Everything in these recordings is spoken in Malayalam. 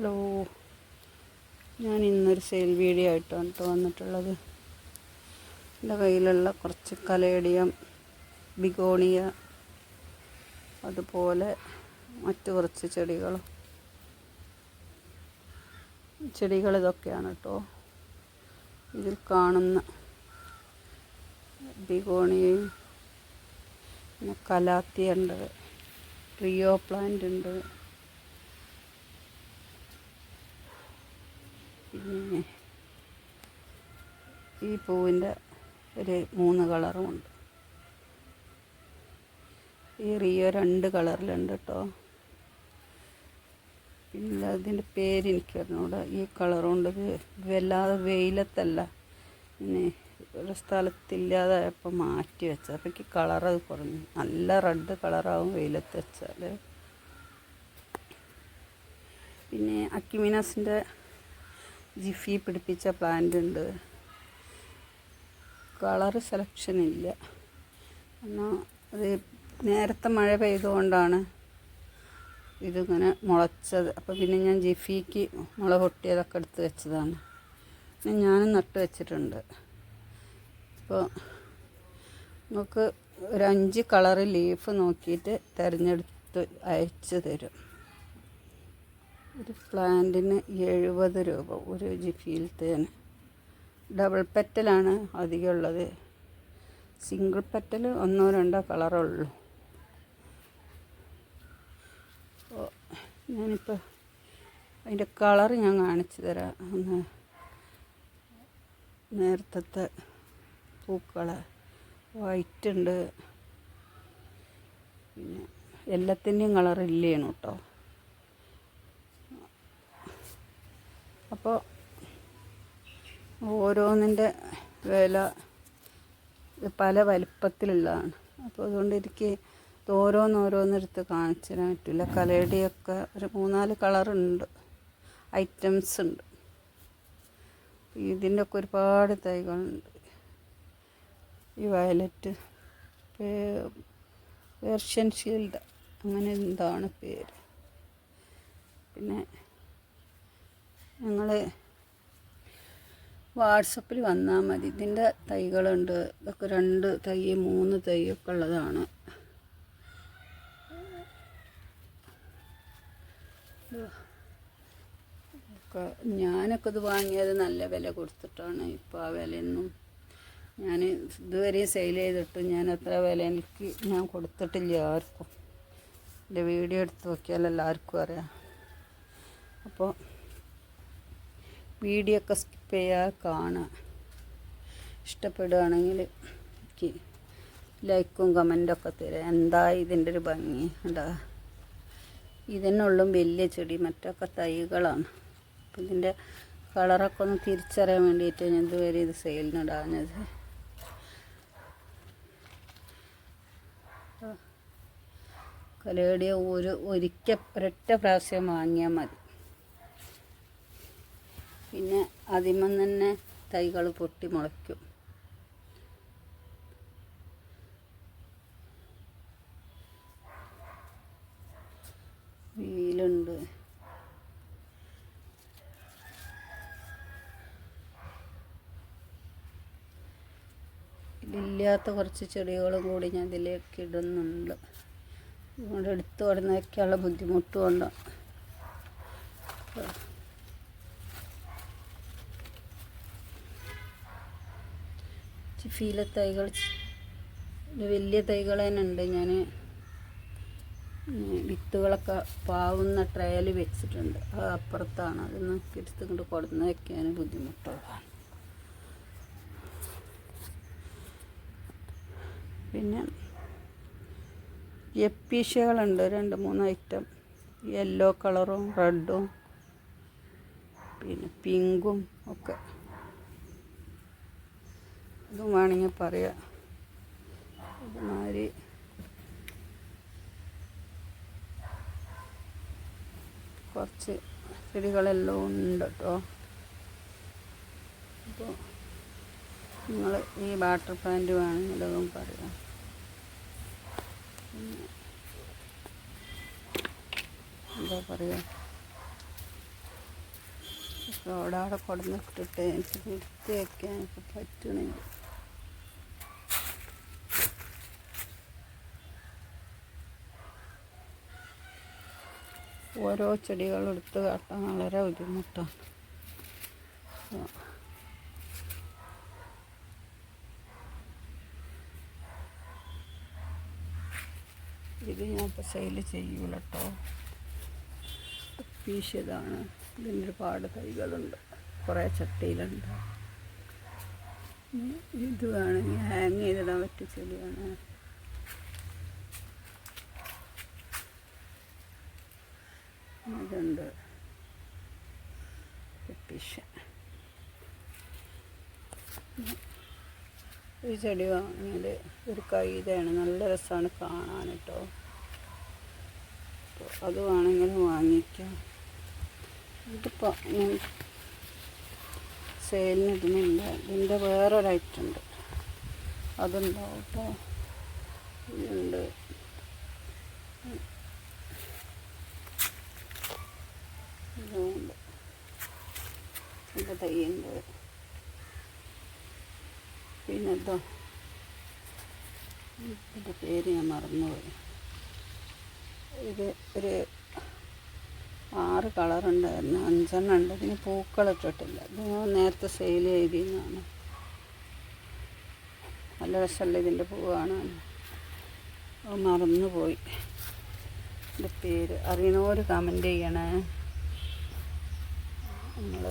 ഹലോ ഞാൻ ഇന്നൊരു സെയിൽ വീഡിയോ ആയിട്ടാണ് കേട്ടോ വന്നിട്ടുള്ളത്. എന്റെ കയ്യിലുള്ള കുറച്ച് കലേഡിയം ബിഗോണിയ അതുപോലെ മറ്റു കുറച്ച് ചെടികളും ചെടികൾ ഇതൊക്കെയാണ് കേട്ടോ ഇതിൽ കാണുന്ന ബിഗോണിയയും കലാത്തിയുണ്ട് റിയോ പ്ലാന്റ് ഉണ്ട്. പിന്നെ ഈ പൂവിന്റെ ഒരു മൂന്ന് കളറുമുണ്ട് ഈ റിയോ രണ്ട് കളറിലുണ്ട് കേട്ടോ പിന്നെ അതിന്റെ പേര് എനിക്ക് അറിഞ്ഞൂടെ. ഈ കളറുണ്ട് ഇത് വല്ലാതെ വെയിലത്തല്ല. പിന്നെ ഒരു സ്ഥലത്തില്ലാതായപ്പോൾ മാറ്റി വെച്ചത്. അപ്പോൾ എനിക്ക് കളറത് കുറഞ്ഞു. നല്ല റെഡ് കളറാവും വെയിലത്ത് വെച്ചാൽ പിന്നെ അക്കിമിനസിന്റെ ജിഫി പിടിപ്പിച്ച പ്ലാന്റ് ഉണ്ട്. കളർ സെലക്ഷൻ ഇല്ല. എന്നാൽ അത് നേരത്തെ മഴ പെയ്തുകൊണ്ടാണ് ഇതിങ്ങനെ മുളച്ചത്. അപ്പോൾ പിന്നെ ഞാൻ ജിഫിക്ക് മുള പൊട്ടിയതൊക്കെ എടുത്ത് വെച്ചതാണ്. പിന്നെ ഞാനും നട്ട് വെച്ചിട്ടുണ്ട്. അപ്പോൾ നമുക്ക് ഒരു അഞ്ച് കളറ് ലീഫ് നോക്കിയിട്ട് തിരഞ്ഞെടുത്ത് അയച്ചു തരും. ഒരു പ്ലാന്റിന് എഴുപത് രൂപ ഒരു ജിഫിയിലത്തേന് ഡബിൾ പെറ്റലാണ് അധികം ഉള്ളത് സിംഗിൾ പെറ്റൽ ഒന്നോ രണ്ടോ കളറുള്ളൂ. ഞാനിപ്പോൾ അതിന്റെ കളർ ഞാൻ കാണിച്ചു തരാം. ഒന്ന് നേരത്തെ പൂക്കൾ വൈറ്റ് ഉണ്ട് പിന്നെ എല്ലാത്തിന്റെയും കളർ ഇല്ലേനു കേട്ടോ അപ്പോൾ ഓരോന്നിന്റെ വില പല വലിപ്പത്തിലുള്ളതാണ്. അപ്പോൾ അതുകൊണ്ട് എനിക്ക് ഓരോന്നോരോന്നെടുത്ത് കാണിച്ചു തരാൻ പറ്റില്ല കലയുടെയൊക്കെ ഒരു മൂന്നാൽ കളറുണ്ട്. ഐറ്റംസ് ഉണ്ട്. ഇതിന്റെ ഒക്കെ ഒരുപാട് തൈകളുണ്ട്. ഈ വയലറ്റ് പേർഷ്യൻ ഷീൽഡ് അങ്ങനെ എന്താണ് പേര്. പിന്നെ ഞങ്ങൾ വാട്സപ്പിൽ വന്നാൽ മതി. ഇതിന്റെ തൈകളുണ്ട്. ഇതൊക്കെ രണ്ട് തൈ മൂന്ന് തൈയൊക്കെ ഉള്ളതാണ്. ഒക്കെ ഞാനൊക്കെ ഇത് വാങ്ങിയത് നല്ല വില കൊടുത്തിട്ടാണ്. ഇപ്പോൾ ആ വിലയൊന്നും ഞാൻ ഇതുവരെ സെയിൽ ചെയ്തിട്ട് ഞാൻ അത്ര വില എനിക്ക് ഞാൻ കൊടുത്തിട്ടില്ല ആർക്കും. എന്റെ വീഡിയോ എടുത്ത് നോക്കിയാൽ എല്ലാവർക്കും അറിയാം. അപ്പോൾ വീഡിയോ ഒക്കെ സ്കിപ്പ് ചെയ്യാതെ കാണുക. ഇഷ്ടപ്പെടുകയാണെങ്കിൽ എനിക്ക് ലൈക്കും കമന്റൊക്കെ തരാം. എന്താ ഇതിന്റെ ഒരു ഭംഗി? ഉണ്ടാ ഇതിനുള്ളും വലിയ ചെടി മറ്റൊക്കെ തൈകളാണ്. അപ്പം ഇതിന്റെ കളറൊക്കെ ഒന്ന് തിരിച്ചറിയാൻ വേണ്ടിയിട്ട് ഞാൻ ഇതുവരെ ഇത് സെയിലിന് ഇടാഞ്ഞത് കലേടിയ ഒരു ഒരിക്കൽ ഒരൊറ്റ പ്രാവശ്യം വാങ്ങിയാൽ മതി. പിന്നെ അതിമം തന്നെ തൈകൾ പൊട്ടി മുളയ്ക്കും. വീലുണ്ട് ഇതില്ലാത്ത കുറച്ച് ചെടികളും കൂടി ഞാൻ ഇതിലേക്ക് ഇടുന്നുണ്ട്. ഇവിടെ എടുത്തു കൊടുന്ന് വയ്ക്കാനുള്ള ബുദ്ധിമുട്ട് ചിഫിയിലെ തൈകൾ വലിയ തൈകൾ തന്നെ ഉണ്ട്. ഞാൻ വിത്തുകളൊക്കെ പാവുന്ന ട്രയൽ വെച്ചിട്ടുണ്ട്. അത് അപ്പുറത്താണ്. അതൊന്ന് എടുത്ത് കൊണ്ട് കൊടുന്ന് വെക്കാൻ ബുദ്ധിമുട്ടുള്ളതാണ്. പിന്നെ എപ്പീഷ്യകളുണ്ട്. രണ്ട് മൂന്ന് ഐറ്റം യെല്ലോ കളറും റെഡും പിന്നെ പിങ്കും ഒക്കെ. ഇതും വേണമെങ്കിൽ പറയാം. ഇതുമാതിരി. കുറച്ച് ചെടികളെല്ലാം ഉണ്ട് കേട്ടോ. അപ്പോൾ നിങ്ങൾ ഈ വാട്ടർ പ്ലാന്റ് വേണമെങ്കിൽ അതും പറയാം. എന്താ പറയുക ഇപ്പോൾ അവിടെ അവിടെ കൊടുന്നിട്ടിട്ട് എനിക്ക് നിർത്തി വയ്ക്കാൻ എനിക്ക് പറ്റണില്ല. ഓരോ ചെടികൾ എടുത്ത് കാട്ടാൻ വളരെ ബുദ്ധിമുട്ടാണ്. ഇത് ഞാൻ ഇപ്പോൾ സെയിൽ ചെയ്യൂല കേട്ടോ പീശിയതാണ്. ഇതിന്റെ ഒരുപാട് തൈകളുണ്ട്. കുറേ ചട്ടിയിലുണ്ട്. ഇത് വേണമെങ്കിൽ ഹാങ് ചെയ്തിടാൻ പറ്റിയ ചെടിയാണ്. ഇതുണ്ട് പിഷ ഈ ചെടി വാങ്ങിയത് ഒരു കൈതയാണ്. നല്ല രസമാണ് കാണാൻ കേട്ടോ അത് വേണമെങ്കിൽ വാങ്ങിക്കാം. ഇതിപ്പോൾ ഞാൻ സെയിലിന് ഇടുന്നില്ല ഇതിന്റെ വേറൊരു ഐറ്റം ഉണ്ട്. അതുണ്ടാവും കേട്ടോ ഇതുണ്ട്. ഇതുണ്ട് എന്റെ തൈയുണ്ട് പിന്നെ ഇതോ ഇതിന്റെ പേര് ഞാൻ മറന്നുപോയി. ഇത് ഒരു ആറ് കളറുണ്ടായിരുന്നു അഞ്ചെണ്ണം ഉണ്ട്. ഇതിന് പൂക്കളിട്ടിട്ടില്ല ഇത് ഞാൻ നേരത്തെ സെയിൽ ചെയ്തിരുന്നതാണ്. നല്ല രസമല്ല ഇതിന്റെ പൂവാണ് മറന്നുപോയി. ഇതിന്റെ പേര് അറിയണവർ കമന്റ് ചെയ്യണേ. നമ്മൾ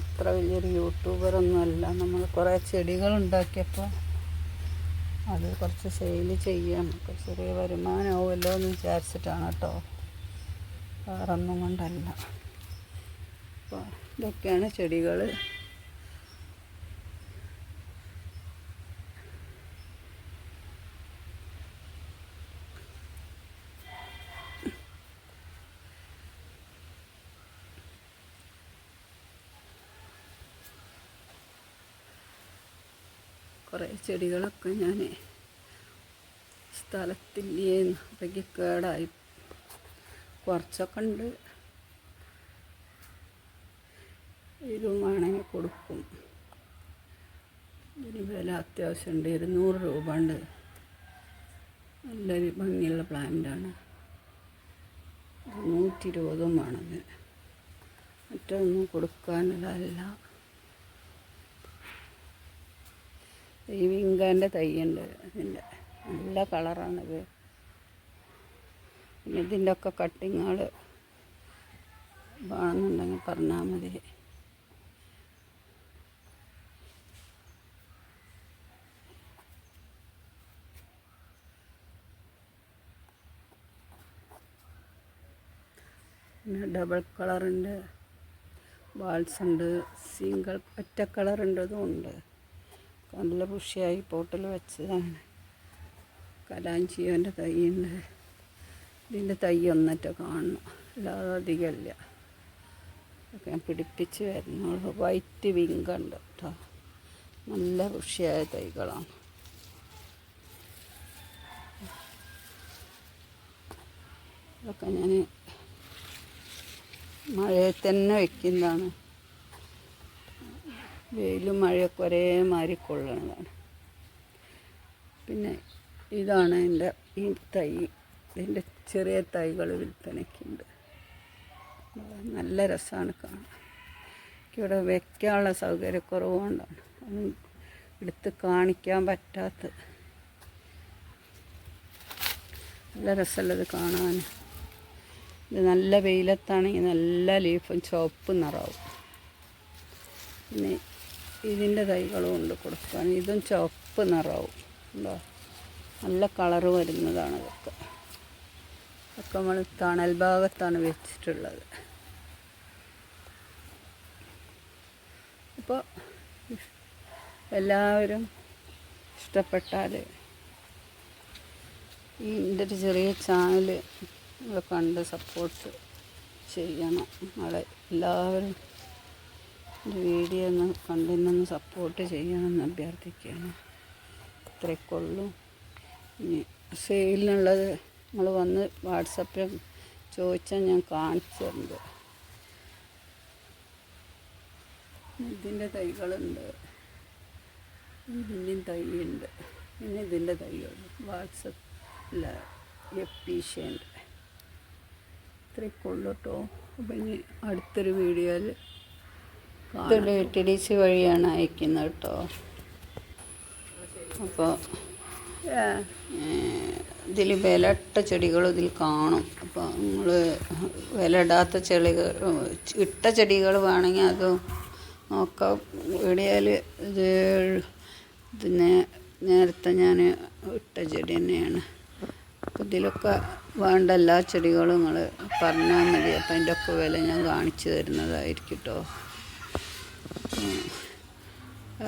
അത്ര വലിയൊരു യൂട്യൂബർ ഒന്നുമല്ല നമ്മൾ കുറേ ചെടികൾ ഉണ്ടാക്കിയപ്പോൾ അത് കുറച്ച് സെയിൽ ചെയ്യാം. ചെറിയ വരുമാനമാവുമല്ലോ എന്ന് വിചാരിച്ചിട്ടാണ് കേട്ടോ വേറൊന്നും കൊണ്ടല്ല. അപ്പോൾ ഇതൊക്കെയാണ് ചെടികൾ കുറേ ചെടികളൊക്കെ ഞാൻ സ്ഥലത്തില്ലേന്ന്. അപ്പോഴേക്ക് കേടായി. കുറച്ചൊക്കെ ഉണ്ട്. ഇതും വേണമെങ്കിൽ കൊടുക്കും. ഇതിന് വില അത്യാവശ്യമുണ്ട് ഇരുന്നൂറ് രൂപ ഉണ്ട്. നല്ലൊരു ഭംഗിയുള്ള പ്ലാന്റാണ് നൂറ്റി ഇരുപതും വേണമെങ്കിൽ മറ്റൊന്നും കൊടുക്കാനുള്ളതല്ല ഈ വിങ്കന്റെ തൈയുണ്ട്. ഇതിന്റെ നല്ല കളറാണിത് പിന്നെ ഇതിന്റെ ഒക്കെ കട്ടിങ്ങുകൾ വേണമെന്നുണ്ടെങ്കിൽ പറഞ്ഞാൽ മതി. പിന്നെ ഡബിൾ കളറുണ്ട് ബാൾസ് ഉണ്ട്. സിംഗിൾ ഒറ്റ കളറുണ്ടതും ഉണ്ട്. നല്ല പുഷിയായി പോട്ടിൽ വെച്ചതാണ്. കലാഞ്ചിയോന്റെ തൈയുണ്ട് ഇതിന്റെ തൈ ഒന്നറ്റ കാണണം. അല്ലാതെ അധികമില്ല. ഒക്കെ ഞാൻ പിടിപ്പിച്ച് വരുന്നുള്ളൂ വൈറ്റ് വിങ്കുണ്ട് കേട്ടോ. നല്ല പുഷിയായ തൈകളാണ്. ഇതൊക്കെ ഞാൻ മഴയിൽ തന്നെ വെക്കുന്നതാണ്. വെയിലും മഴയൊക്കെ ഒരേ മാതിരി കൊള്ളണതാണ്. പിന്നെ ഇതാണ് എന്റെ ഈ തൈ ഇതിന്റെ ചെറിയ തൈകൾ വിൽപ്പനയ്ക്കുണ്ട്. നല്ല രസമാണ് കാണാൻ. എനിക്കിവിടെ വെക്കാനുള്ള സൗകര്യക്കുറവുകൊണ്ടാണ്. ഒന്നും എടുത്ത് കാണിക്കാൻ പറ്റാത്ത നല്ല രസമുള്ളത് കാണാൻ. ഇത് നല്ല വെയിലത്താണെങ്കിൽ നല്ല ലീഫും ചുവപ്പ് നിറാവും. പിന്നെ ഇതിന്റെ തൈകളും ഉണ്ട് കൊടുക്കാൻ. ഇതും ചുവപ്പ് നിറാവും. നല്ല കളറ് വരുന്നതാണ് ഇതൊക്കെ. ഒക്കെ നമ്മൾ തണൽ ഭാഗത്താണ് വെച്ചിട്ടുള്ളത്. അപ്പോൾ എല്ലാവരും ഇഷ്ടപ്പെട്ടാൽ ഈ എന്റെ ഒരു ചെറിയ ചാനൽ കണ്ട് സപ്പോർട്ട് ചെയ്യണം. നമ്മളെ എല്ലാവരും എന്റെ വീഡിയോ ഒന്ന് കണ്ടിന്നൊന്ന് സപ്പോർട്ട് ചെയ്യണമെന്ന് അഭ്യർത്ഥിക്കുകയാണ്. ഇത്രയൊക്കെയുള്ളൂ. ഇനി സെയിലിനുള്ളത് നിങ്ങൾ വന്ന് വാട്സപ്പിൽ ചോദിച്ചാൽ ഞാൻ കാണിച്ചു തരുന്നത് ഇതിന്റെ തൈകളുണ്ട്. ഇതിന്റെയും തൈയുണ്ട്. പിന്നെ ഇതിന്റെ തൈകളുണ്ട് വാട്സപ്പില്ല എപ്പീഷ്യന്റ് ഇത്രയൊക്കെ ഉള്ളൂ കേട്ടോ അപ്പം ഇനി അടുത്തൊരു വീഡിയോയിൽ ഇതൊരു ടി ഡി സി വഴിയാണ് അയക്കുന്നത് കേട്ടോ. അപ്പോൾ ഇതിൽ വിലട്ട ചെടികൾ ഇതിൽ കാണും. അപ്പോൾ നിങ്ങൾ വില ഇടാത്ത ചെടികൾ ഇട്ട ചെടികൾ വേണമെങ്കിൽ അത് നോക്കാം. വീഡിയോയിൽ ഇത് ഇതിനെ നേരത്തെ ഞാൻ ഇട്ട ചെടി തന്നെയാണ്. ഇതിലൊക്കെ വേണ്ട എല്ലാ ചെടികളും നിങ്ങൾ പറഞ്ഞാൽ മതി. അപ്പം അതിന്റെ ഒക്കെ വില ഞാൻ കാണിച്ചു തരുന്നതായിരിക്കും കേട്ടോ.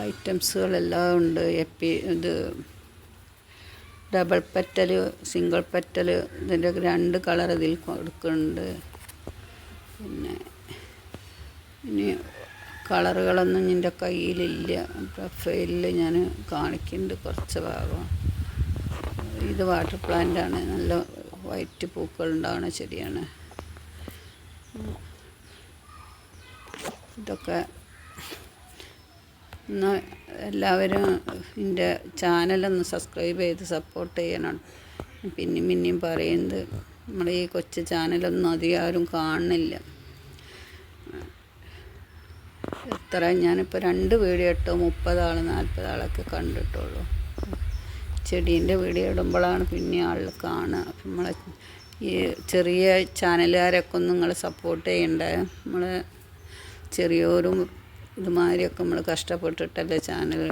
ഐറ്റംസുകളെല്ലാം ഉണ്ട്. എപ്പി ഇത് ഡബിൾ പെറ്റൽ സിംഗിൾ പെറ്റൽ ഇതിന്റെ രണ്ട് കളർ ഇതിൽ കൊടുക്കുന്നുണ്ട് പിന്നെ ഇനി കളറുകളൊന്നും എന്റെ കയ്യിലില്ല. പ്രൊഫൈലിൽ ഞാൻ കാണിക്കുന്നുണ്ട് കുറച്ച് ഭാഗം. ഇത് വാട്ടർ പ്ലാന്റ് ആണ് നല്ല വൈറ്റ് പൂക്കൾ ഉണ്ടാവുന്ന ചെടിയാണ്. ഇതൊക്കെ ഒന്ന് എല്ലാവരും എന്റെ ചാനലൊന്ന് സബ്സ്ക്രൈബ് ചെയ്ത് സപ്പോർട്ട് ചെയ്യണം. പിന്നെയും പിന്നെയും പറയുന്നത് നമ്മുടെ ഈ കൊച്ചു ചാനലൊന്നും അധികം ആരും കാണുന്നില്ല. എത്ര ഞാനിപ്പോൾ രണ്ട് വീഡിയോ ഇട്ടോ മുപ്പതാൾ നാൽപ്പതാളൊക്കെ കണ്ടിട്ടുള്ളൂ. ചെടീന്റെ വീഡിയോ ഇടുമ്പോഴാണ് പിന്നെ ആൾ കാണുക നമ്മളെ ഈ ചെറിയ ചാനലുകാരൊക്കെ ഒന്ന് നിങ്ങൾ സപ്പോർട്ട് ചെയ്യണ്ടേ? നമ്മൾ ചെറിയൊരു ഇതുമാതിരിയൊക്കെ നമ്മൾ കഷ്ടപ്പെട്ടിട്ടല്ലേ ചാനൽ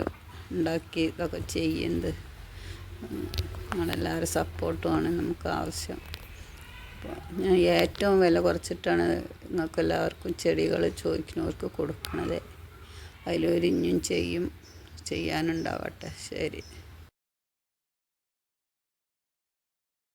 ഉണ്ടാക്കി ഇതൊക്കെ ചെയ്യുന്നത്. നിങ്ങളെല്ലാവരും സപ്പോർട്ടുമാണ് നമുക്ക് ആവശ്യം. അപ്പോൾ ഞാൻ ഏറ്റവും വില കുറച്ചിട്ടാണ് നിങ്ങൾക്ക് എല്ലാവർക്കും ചെടികൾ ചോദിക്കുന്നവർക്ക് കൊടുക്കണത്. അതിലൊരിഞ്ഞും ചെയ്യും ചെയ്യാനുണ്ടാവട്ടെ. ശരി.